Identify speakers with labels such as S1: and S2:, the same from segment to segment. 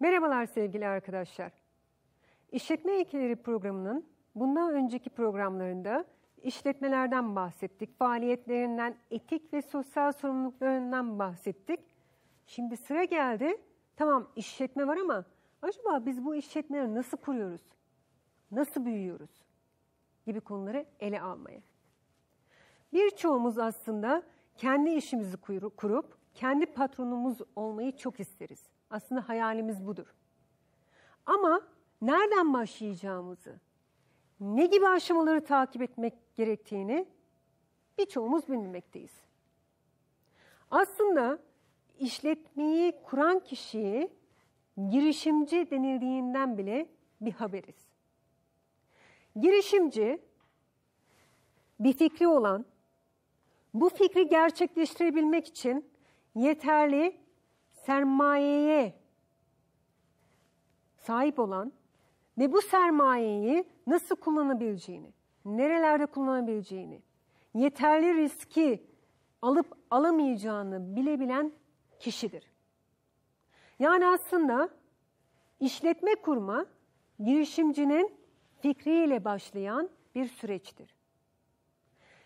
S1: Merhabalar sevgili arkadaşlar. İşletme ilkeleri programının bundan önceki programlarında işletmelerden bahsettik, faaliyetlerinden, etik ve sosyal sorumluluklarından bahsettik. Şimdi sıra geldi. Tamam işletme var ama acaba biz bu işletmeleri nasıl kuruyoruz? Nasıl büyüyoruz? Gibi konuları ele almaya. Birçoğumuz aslında kendi işimizi kurup kendi patronumuz olmayı çok isteriz. Aslında hayalimiz budur. Ama nereden başlayacağımızı, ne gibi aşamaları takip etmek gerektiğini birçoğumuz bilmemekteyiz. Aslında işletmeyi kuran kişiye girişimci denildiğinden bile bir haberiz. Girişimci bir fikri olan, bu fikri gerçekleştirebilmek için yeterli sermayeye sahip olan ve bu sermayeyi nasıl kullanabileceğini, nerelerde kullanabileceğini, yeterli riski alıp alamayacağını bilebilen kişidir. Yani aslında işletme kurma girişimcinin fikriyle başlayan bir süreçtir.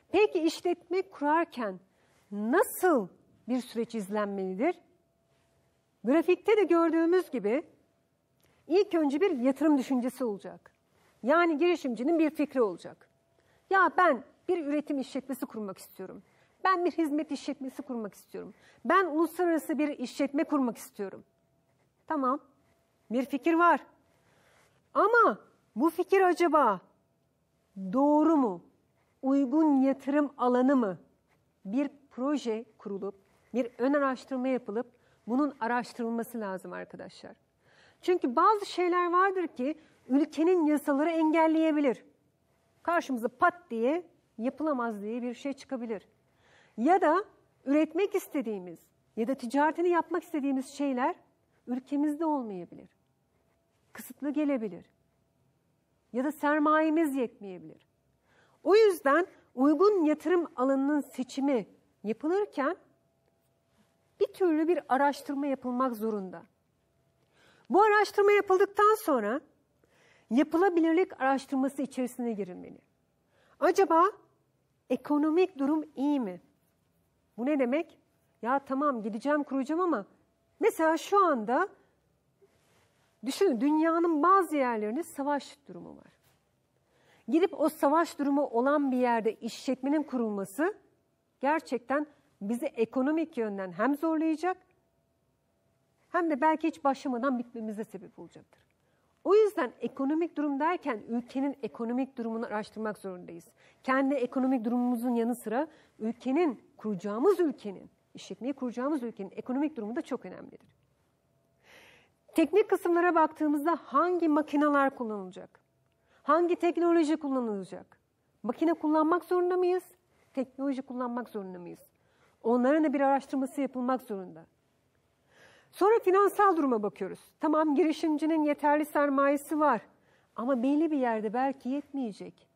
S1: Peki işletme kurarken nasıl bir süreç izlenmelidir? Grafikte de gördüğümüz gibi ilk önce bir yatırım düşüncesi olacak. Yani girişimcinin bir fikri olacak. Ya ben bir üretim işletmesi kurmak istiyorum. Ben bir hizmet işletmesi kurmak istiyorum. Ben uluslararası bir işletme kurmak istiyorum. Tamam, bir fikir var. Ama bu fikir acaba doğru mu? Uygun yatırım alanı mı? Bir proje kurulup, bir ön araştırma yapılıp bunun araştırılması lazım arkadaşlar. Çünkü bazı şeyler vardır ki ülkenin yasaları engelleyebilir. Karşımıza pat diye yapılamaz diye bir şey çıkabilir. Ya da üretmek istediğimiz ya da ticaretini yapmak istediğimiz şeyler ülkemizde olmayabilir. Kısıtlı gelebilir. Ya da sermayemiz yetmeyebilir. O yüzden uygun yatırım alanının seçimi yapılırken bir türlü bir araştırma yapılmak zorunda. Bu araştırma yapıldıktan sonra yapılabilirlik araştırması içerisine girilmeli. Acaba ekonomik durum iyi mi? Bu ne demek? Ya tamam gideceğim kuracağım ama mesela şu anda düşünün dünyanın bazı yerlerinde savaş durumu var. Gidip o savaş durumu olan bir yerde işletmenin kurulması gerçekten bizi ekonomik yönden hem zorlayacak hem de belki hiç başlamadan bitmemize sebep olacaktır. O yüzden ekonomik durum derken ülkenin ekonomik durumunu araştırmak zorundayız. Kendi ekonomik durumumuzun yanı sıra ülkenin, kuracağımız ülkenin, işletmeyi kuracağımız ülkenin ekonomik durumu da çok önemlidir. Teknik kısımlara baktığımızda hangi makineler kullanılacak? Hangi teknoloji kullanılacak? Makine kullanmak zorunda mıyız? Teknoloji kullanmak zorunda mıyız? Onların da bir araştırması yapılmak zorunda. Sonra finansal duruma bakıyoruz. Tamam girişimcinin yeterli sermayesi var ama belli bir yerde belki yetmeyecek.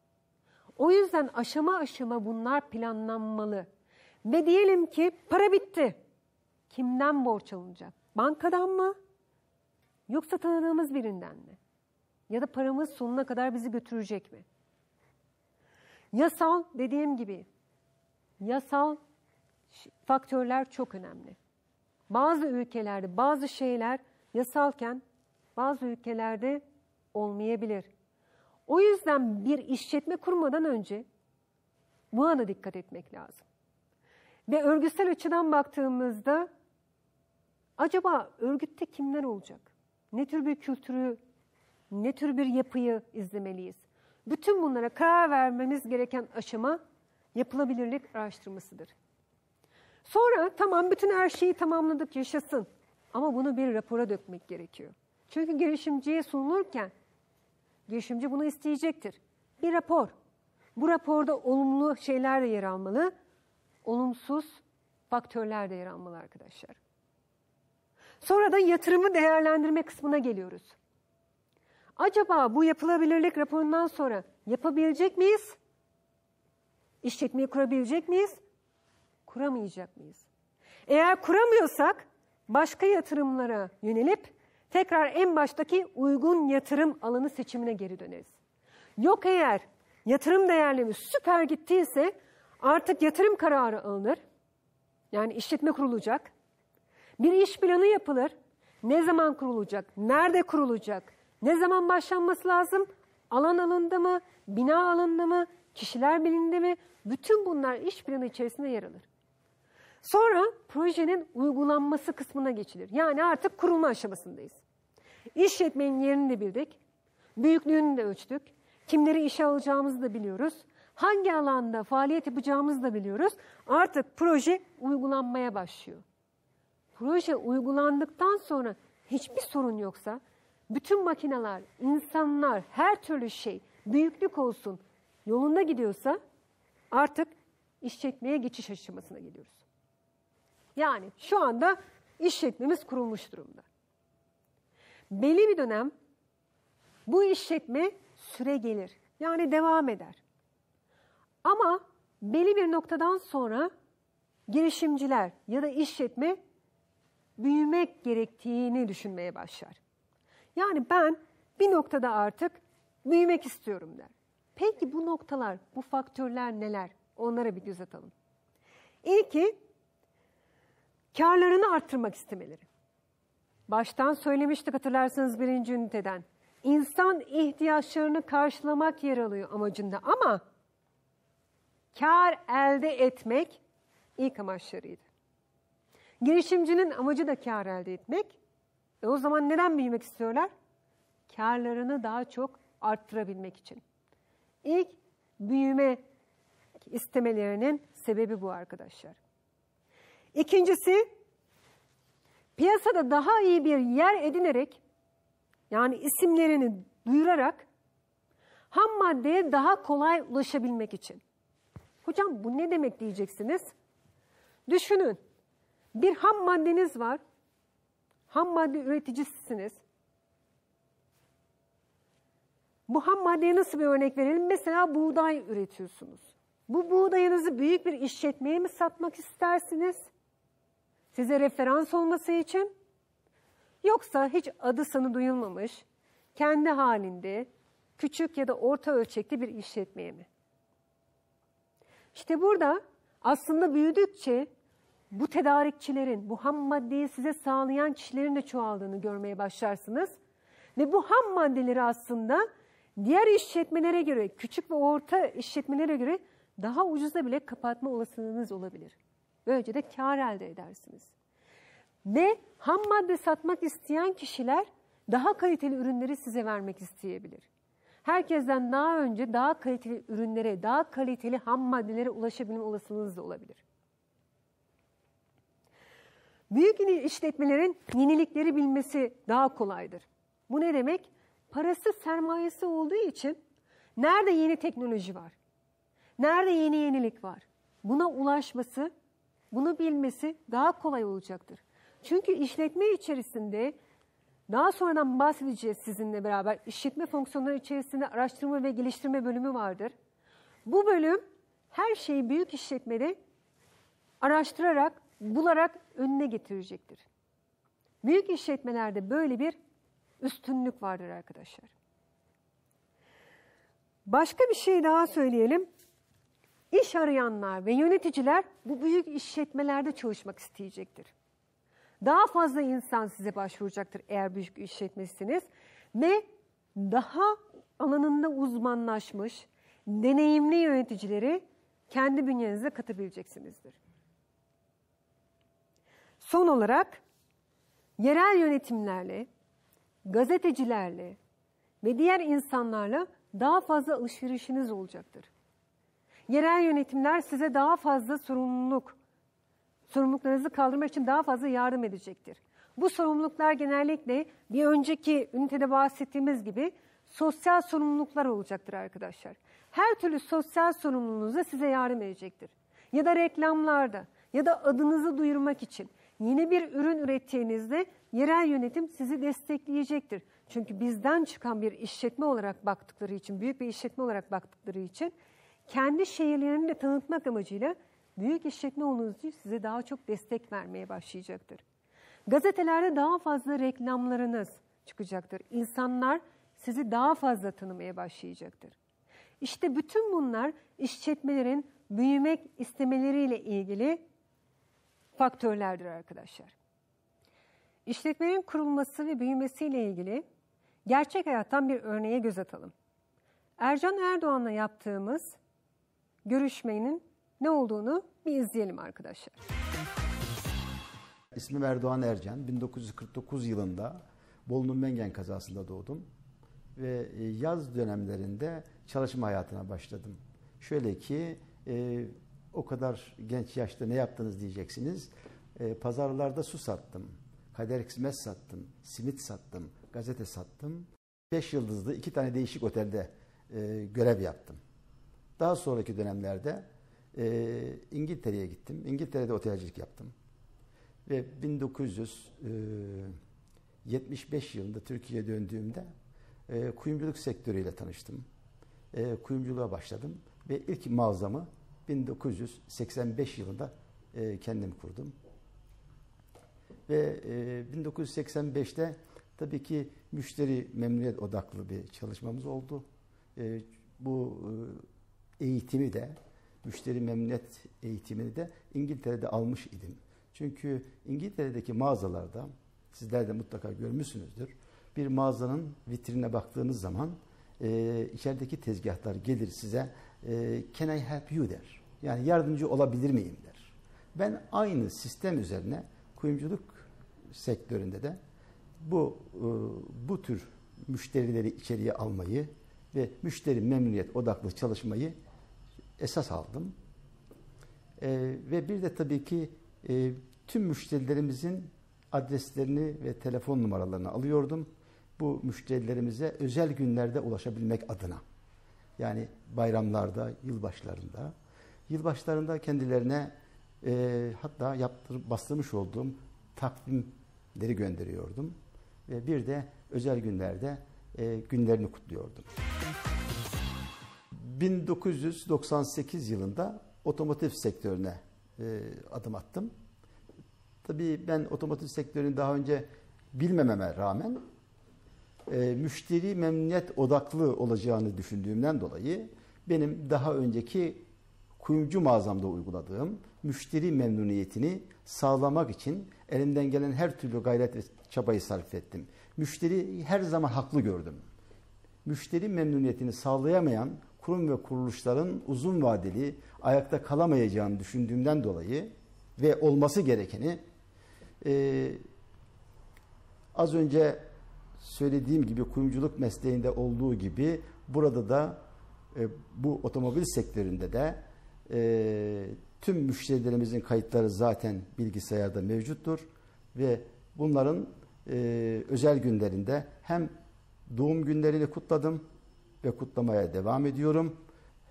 S1: O yüzden aşama aşama bunlar planlanmalı. Ve diyelim ki para bitti. Kimden borç alınacak? Bankadan mı? Yoksa tanıdığımız birinden mi? Ya da paramız sonuna kadar bizi götürecek mi? Yasal dediğim gibi yasal faktörler çok önemli. Bazı ülkelerde bazı şeyler yasalken bazı ülkelerde olmayabilir. O yüzden bir işletme kurmadan önce buna da dikkat etmek lazım. Ve örgütsel açıdan baktığımızda acaba örgütte kimler olacak? Ne tür bir kültürü, ne tür bir yapıyı izlemeliyiz? Bütün bunlara karar vermemiz gereken aşama yapılabilirlik araştırmasıdır. Sonra tamam bütün her şeyi tamamladık yaşasın. Ama bunu bir rapora dökmek gerekiyor. Çünkü girişimciye sunulurken girişimci bunu isteyecektir. Bir rapor. Bu raporda olumlu şeyler de yer almalı. Olumsuz faktörler de yer almalı arkadaşlar. Sonra da yatırımı değerlendirme kısmına geliyoruz. Acaba bu yapılabilirlik raporundan sonra yapabilecek miyiz? İşletmeyi kurabilecek miyiz? Kuramayacak mıyız? Eğer kuramıyorsak başka yatırımlara yönelip tekrar en baştaki uygun yatırım alanı seçimine geri döneriz. Yok eğer yatırım değerlerimiz süper gittiyse artık yatırım kararı alınır. Yani işletme kurulacak. Bir iş planı yapılır. Ne zaman kurulacak? Nerede kurulacak? Ne zaman başlanması lazım? Alan alındı mı? Bina alındı mı? Kişiler bilindi mi? Bütün bunlar iş planı içerisinde yer alır. Sonra projenin uygulanması kısmına geçilir. Yani artık kurulma aşamasındayız. İşletmenin yerini de bildik. Büyüklüğünü de ölçtük. Kimleri işe alacağımızı da biliyoruz. Hangi alanda faaliyet yapacağımızı da biliyoruz. Artık proje uygulanmaya başlıyor. Proje uygulandıktan sonra hiçbir sorun yoksa bütün makineler, insanlar, her türlü şey büyüklük olsun yolunda gidiyorsa artık işletmeye geçiş aşamasına geliyoruz. Yani şu anda işletmemiz kurulmuş durumda. Belli bir dönem bu işletme süre gelir. Yani devam eder. Ama belli bir noktadan sonra girişimciler ya da işletme büyümek gerektiğini düşünmeye başlar. Yani ben bir noktada artık büyümek istiyorum der. Peki bu noktalar, bu faktörler neler? Onlara bir göz atalım. İlki karlarını arttırmak istemeleri. Baştan söylemiştik hatırlarsanız birinci üniteden. İnsan ihtiyaçlarını karşılamak yer alıyor amacında ama kar elde etmek ilk amaçlarıydı. Girişimcinin amacı da kar elde etmek. E o zaman neden büyümek istiyorlar? Karlarını daha çok arttırabilmek için. İlk büyüme istemelerinin sebebi bu arkadaşlar. İkincisi, piyasada daha iyi bir yer edinerek, yani isimlerini duyurarak, ham maddeye daha kolay ulaşabilmek için. Hocam bu ne demek diyeceksiniz? Düşünün, bir ham maddeniz var, ham madde üreticisisiniz. Bu ham maddeye nasıl bir örnek verelim? Mesela buğday üretiyorsunuz. Bu buğdayınızı büyük bir işletmeye mi satmak istersiniz? Size referans olması için? Yoksa hiç adı sanı duyulmamış, kendi halinde küçük ya da orta ölçekli bir işletmeye mi? İşte burada aslında büyüdükçe bu tedarikçilerin, bu ham maddeyi size sağlayan kişilerin de çoğaldığını görmeye başlarsınız. Ve bu ham maddeleri aslında diğer işletmelere göre, küçük ve orta işletmelere göre daha ucuza bile kapatma olasılığınız olabilir. Böylece de kar elde edersiniz. Ve ham madde satmak isteyen kişiler daha kaliteli ürünleri size vermek isteyebilir. Herkesten daha önce daha kaliteli ürünlere, daha kaliteli ham maddelere ulaşabilme olasılığınız da olabilir. Büyük işletmelerin yenilikleri bilmesi daha kolaydır. Bu ne demek? Parası sermayesi olduğu için nerede yeni teknoloji var? Nerede yeni yenilik var? Buna ulaşması, bunu bilmesi daha kolay olacaktır. Çünkü işletme içerisinde daha sonradan bahsedeceğiz sizinle beraber. İşletme fonksiyonları içerisinde araştırma ve geliştirme bölümü vardır. Bu bölüm her şeyi büyük işletmede araştırarak, bularak önüne getirecektir. Büyük işletmelerde böyle bir üstünlük vardır arkadaşlar. Başka bir şey daha söyleyelim. İş arayanlar ve yöneticiler bu büyük işletmelerde çalışmak isteyecektir. Daha fazla insan size başvuracaktır eğer büyük işletmesiniz ve daha alanında uzmanlaşmış, deneyimli yöneticileri kendi bünyenize katabileceksinizdir. Son olarak yerel yönetimlerle, gazetecilerle ve diğer insanlarla daha fazla alışverişiniz olacaktır. Yerel yönetimler size daha fazla sorumluluk, sorumluluklarınızı kaldırmak için daha fazla yardım edecektir. Bu sorumluluklar genellikle bir önceki ünitede bahsettiğimiz gibi sosyal sorumluluklar olacaktır arkadaşlar. Her türlü sosyal sorumluluğunuza size yardım edecektir. Ya da reklamlarda ya da adınızı duyurmak için yeni bir ürün ürettiğinizde yerel yönetim sizi destekleyecektir. Çünkü bizden çıkan bir işletme olarak baktıkları için, büyük bir işletme olarak baktıkları için kendi şehirlerini de tanıtmak amacıyla büyük işletme için size daha çok destek vermeye başlayacaktır. Gazetelerde daha fazla reklamlarınız, çıkacaktır. İnsanlar sizi daha fazla tanımaya başlayacaktır. İşte bütün bunlar işletmelerin büyümek istemeleriyle ilgili faktörlerdir arkadaşlar. İşletmenin kurulması ve büyümesiyle ilgili gerçek hayattan bir örneğe göz atalım. Ercan Erdoğan'la yaptığımız görüşmenin ne olduğunu bir izleyelim arkadaşlar.
S2: İsmim Erdoğan Ercan. 1949 yılında Bolu'nun Mengen kazasında doğdum. Ve e, yaz dönemlerinde çalışma hayatına başladım. Şöyle ki e, o kadar genç yaşta ne yaptınız diyeceksiniz. E, pazarlarda su sattım. Kader Ekmez sattım. Simit sattım. Gazete sattım. Beş yıldızlı iki tane değişik otelde e, görev yaptım. Daha sonraki dönemlerde e, İngiltere'ye gittim. İngiltere'de otelcilik yaptım. Ve 1975 e, yılında Türkiye'ye döndüğümde e, kuyumculuk sektörüyle tanıştım. E, kuyumculuğa başladım ve ilk mağazamı 1985 yılında e, kendim kurdum. Ve e, 1985'te tabii ki müşteri memnuniyet odaklı bir çalışmamız oldu. E, bu e, eğitimi de, müşteri memnuniyet eğitimini de İngiltere'de almış idim. Çünkü İngiltere'deki mağazalarda, sizler de mutlaka görmüşsünüzdür, bir mağazanın vitrine baktığınız zaman e, içerideki tezgahlar gelir size e, can I help you der. Yani yardımcı olabilir miyim der. Ben aynı sistem üzerine kuyumculuk sektöründe de bu e, bu tür müşterileri içeriye almayı ve müşteri memnuniyet odaklı çalışmayı esas aldım. E, ve bir de tabii ki e, tüm müşterilerimizin adreslerini ve telefon numaralarını alıyordum. Bu müşterilerimize özel günlerde ulaşabilmek adına. Yani bayramlarda, yılbaşlarında. Yılbaşlarında kendilerine e, hatta yaptır, bastırmış olduğum takvimleri gönderiyordum. Ve bir de özel günlerde e, günlerini kutluyordum. 1998 yılında otomotiv sektörüne e, adım attım. Tabii ben otomotiv sektörünü daha önce bilmememe rağmen e, müşteri memnuniyet odaklı olacağını düşündüğümden dolayı benim daha önceki kuyumcu mağazamda uyguladığım müşteri memnuniyetini sağlamak için elimden gelen her türlü gayret ve çabayı sarf ettim. Müşteri her zaman haklı gördüm. Müşteri memnuniyetini sağlayamayan kurum ve kuruluşların uzun vadeli ayakta kalamayacağını düşündüğümden dolayı ve olması gerekeni e, az önce söylediğim gibi kuyumculuk mesleğinde olduğu gibi burada da e, bu otomobil sektöründe de e, tüm müşterilerimizin kayıtları zaten bilgisayarda mevcuttur ve bunların e, özel günlerinde hem doğum günlerini kutladım ve kutlamaya devam ediyorum.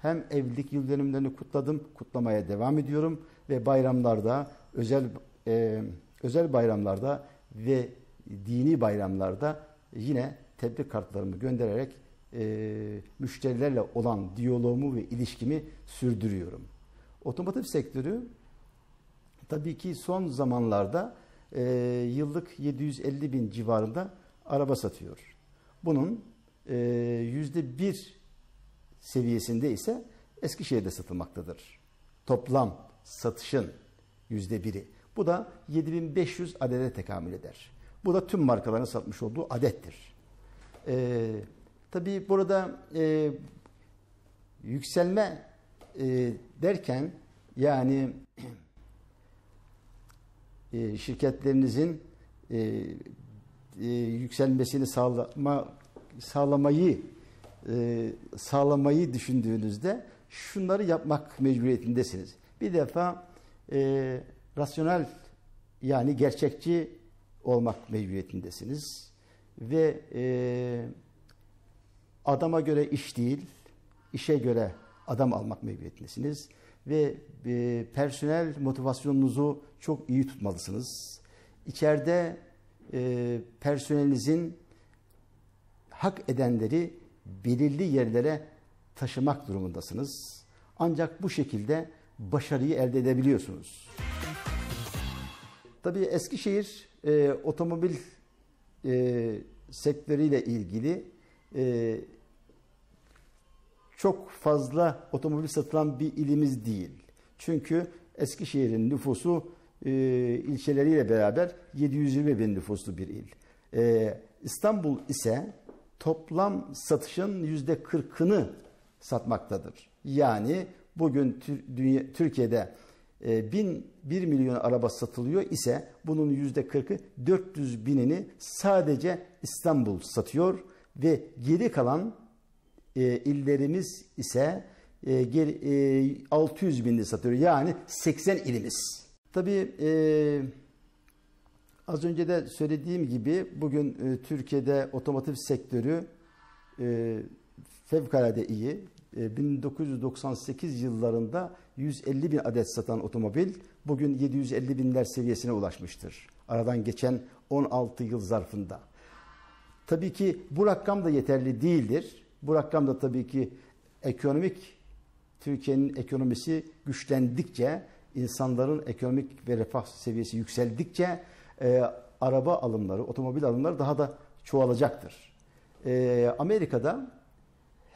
S2: Hem evlilik yıl dönümlerini kutladım, kutlamaya devam ediyorum ve bayramlarda, özel e, özel bayramlarda ve dini bayramlarda yine tebrik kartlarımı göndererek e, müşterilerle olan diyaloğumu ve ilişkimi sürdürüyorum. Otomotiv sektörü tabii ki son zamanlarda e, yıllık 750 bin civarında araba satıyor. Bunun yüzde bir seviyesinde ise Eskişehir'de satılmaktadır. Toplam satışın yüzde biri. Bu da 7500 adede tekamül eder. Bu da tüm markaların satmış olduğu adettir. Ee, tabii burada e, yükselme e, derken yani e, şirketlerinizin e, e, yükselmesini sağlama sağlamayı e, sağlamayı düşündüğünüzde şunları yapmak mecburiyetindesiniz. Bir defa e, rasyonel yani gerçekçi olmak mecburiyetindesiniz ve e, adama göre iş değil, işe göre adam almak mecburiyetindesiniz ve e, personel motivasyonunuzu çok iyi tutmalısınız. İçeride e, personelinizin hak edenleri belirli yerlere taşımak durumundasınız. Ancak bu şekilde başarıyı elde edebiliyorsunuz. Tabii Eskişehir e, otomobil e, sektörüyle ilgili e, çok fazla otomobil satılan bir ilimiz değil. Çünkü Eskişehir'in nüfusu e, ilçeleriyle beraber 720 bin nüfuslu bir il. E, İstanbul ise toplam satışın yüzde 40'ını satmaktadır. Yani bugün Türkiye'de e, bin, 1 milyon araba satılıyor ise bunun yüzde 40'ı 400 binini sadece İstanbul satıyor ve geri kalan e, illerimiz ise e, geri, e, 600 binini satıyor. Yani 80 ilimiz. Tabii e, az önce de söylediğim gibi bugün e, Türkiye'de otomotiv sektörü e, fevkalade iyi. 1998 e, yıllarında 150 bin adet satan otomobil bugün 750 binler seviyesine ulaşmıştır. Aradan geçen 16 yıl zarfında. Tabii ki bu rakam da yeterli değildir. Bu rakam da tabii ki ekonomik Türkiye'nin ekonomisi güçlendikçe, insanların ekonomik ve refah seviyesi yükseldikçe e, araba alımları, otomobil alımları daha da çoğalacaktır. E, Amerika'da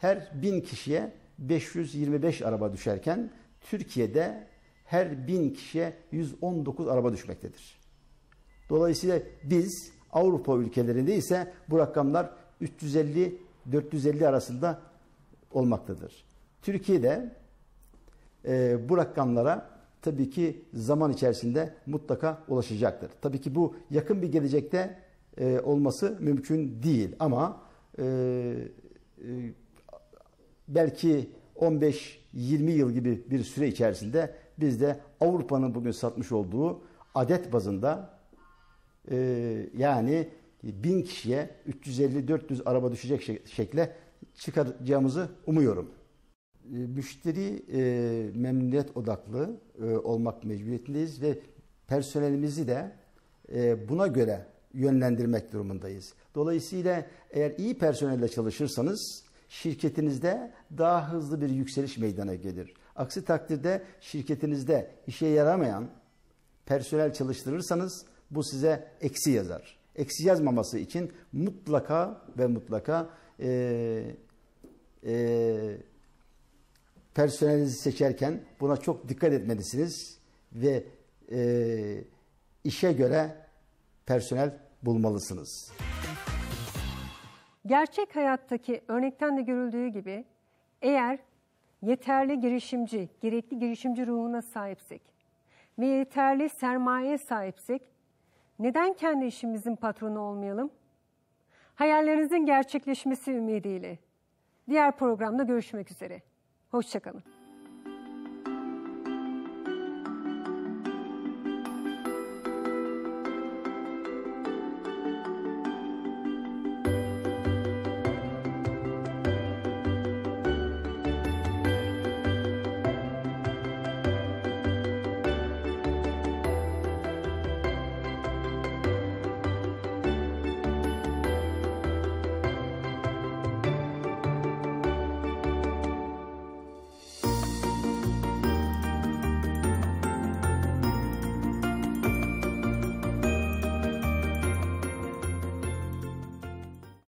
S2: her bin kişiye 525 araba düşerken Türkiye'de her bin kişiye 119 araba düşmektedir. Dolayısıyla biz Avrupa ülkelerinde ise bu rakamlar 350-450 arasında olmaktadır. Türkiye'de e, bu rakamlara tabii ki zaman içerisinde mutlaka ulaşacaktır. Tabii ki bu yakın bir gelecekte e, olması mümkün değil ama e, e, belki 15-20 yıl gibi bir süre içerisinde biz de Avrupa'nın bugün satmış olduğu adet bazında e, yani bin kişiye 350-400 araba düşecek şekle çıkaracağımızı umuyorum. E, müşteri e, memnuniyet odaklı e, olmak mecburiyetindeyiz ve personelimizi de e, buna göre yönlendirmek durumundayız. Dolayısıyla eğer iyi personelle çalışırsanız şirketinizde daha hızlı bir yükseliş meydana gelir. Aksi takdirde şirketinizde işe yaramayan personel çalıştırırsanız bu size eksi yazar. Eksi yazmaması için mutlaka ve mutlaka e, e, personelinizi seçerken buna çok dikkat etmelisiniz ve e, işe göre personel bulmalısınız.
S1: Gerçek hayattaki örnekten de görüldüğü gibi eğer yeterli girişimci, gerekli girişimci ruhuna sahipsek ve yeterli sermaye sahipsek neden kendi işimizin patronu olmayalım? Hayallerinizin gerçekleşmesi ümidiyle. Diğer programda görüşmek üzere. Hoşçakalın.